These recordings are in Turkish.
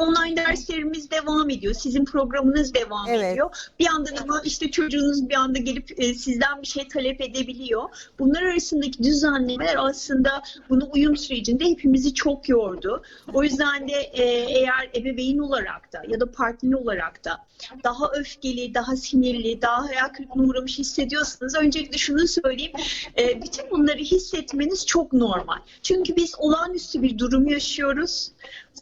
online derslerimiz devam ediyor. Sizin programınız devam Evet. ediyor. Bir yandan ama işte çocuğunuz bir anda gelip e, sizden bir şey talep edebiliyor. Bunlar arasındaki düzenlemeler aslında bunu uyum sürecinde hepimizi çok yordu. O yüzden de e, eğer ebeveyn olarak da ya da partner olarak da daha öfkeli, daha sinirli, daha hayal kırıklığına uğramış hissediyorsanız öncelikle şunu söyleyeyim. E, bütün bunları hissetmeniz çok normal. Çünkü biz olağanüstü bir durum yaşıyoruz.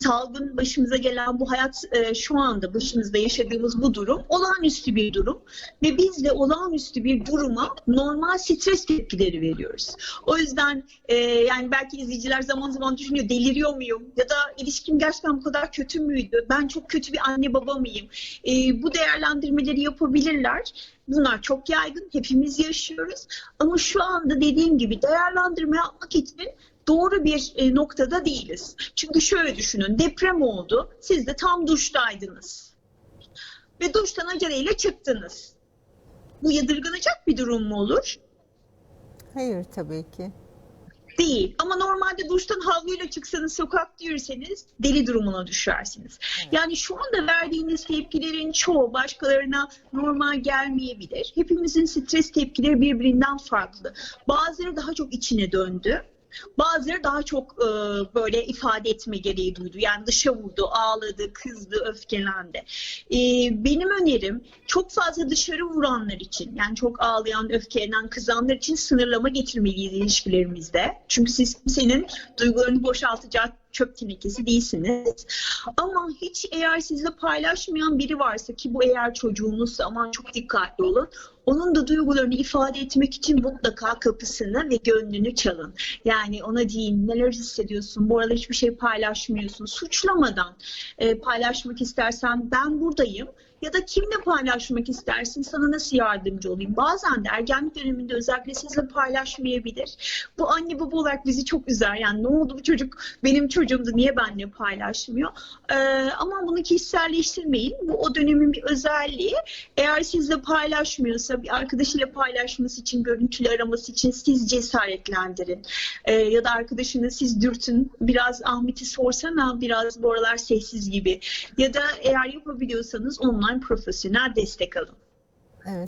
Salgın başımıza gelen bu hayat e, şu anda başımızda yaşadığımız bu durum olağanüstü bir durum ve biz de olağanüstü bir duruma normal stres tepkileri veriyoruz. O yüzden e, yani belki izleyiciler zaman zaman düşünüyor deliriyor muyum ya da ilişkim gerçekten bu kadar kötü müydü? Ben çok kötü bir anne baba mıyım? E, bu değerlendirmeleri yapabilirler. Bunlar çok yaygın, hepimiz yaşıyoruz. Ama şu anda dediğim gibi değerlendirme yapmak için doğru bir e, noktada değiliz. Çünkü şöyle düşünün, deprem oldu, siz de tam duştaydınız. Ve duştan aceleyle çıktınız. Bu yadırganacak bir durum mu olur? Hayır tabii ki. Değil. Ama normalde duştan havluyla çıksanız, sokakta yürüseniz deli durumuna düşersiniz. Yani şu anda verdiğiniz tepkilerin çoğu başkalarına normal gelmeyebilir. Hepimizin stres tepkileri birbirinden farklı. Bazıları daha çok içine döndü. Bazıları daha çok e, böyle ifade etme gereği duydu. Yani dışa vurdu, ağladı, kızdı, öfkelendi. E, benim önerim çok fazla dışarı vuranlar için, yani çok ağlayan, öfkelenen, kızanlar için sınırlama getirmeliyiz ilişkilerimizde. Çünkü siz kimsenin duygularını boşaltacak çöp tenekesi değilsiniz. Ama hiç eğer sizle paylaşmayan biri varsa ki bu eğer çocuğunuzsa aman çok dikkatli olun. Onun da duygularını ifade etmek için mutlaka kapısını ve gönlünü çalın. Yani ona deyin neler hissediyorsun, bu arada hiçbir şey paylaşmıyorsun. Suçlamadan e, paylaşmak istersen ben buradayım ya da kimle paylaşmak istersin, sana nasıl yardımcı olayım? Bazen de ergenlik döneminde özellikle sizle paylaşmayabilir. Bu anne baba olarak bizi çok üzer. Yani ne oldu bu çocuk benim çocuğumdu niye benimle paylaşmıyor? Ee, ama bunu kişiselleştirmeyin. Bu o dönemin bir özelliği. Eğer sizle paylaşmıyorsa bir arkadaşıyla paylaşması için, görüntülü araması için siz cesaretlendirin. Ee, ya da arkadaşını siz dürtün. Biraz Ahmet'i sorsana biraz bu aralar sessiz gibi. Ya da eğer yapabiliyorsanız online profesyonel destek alın.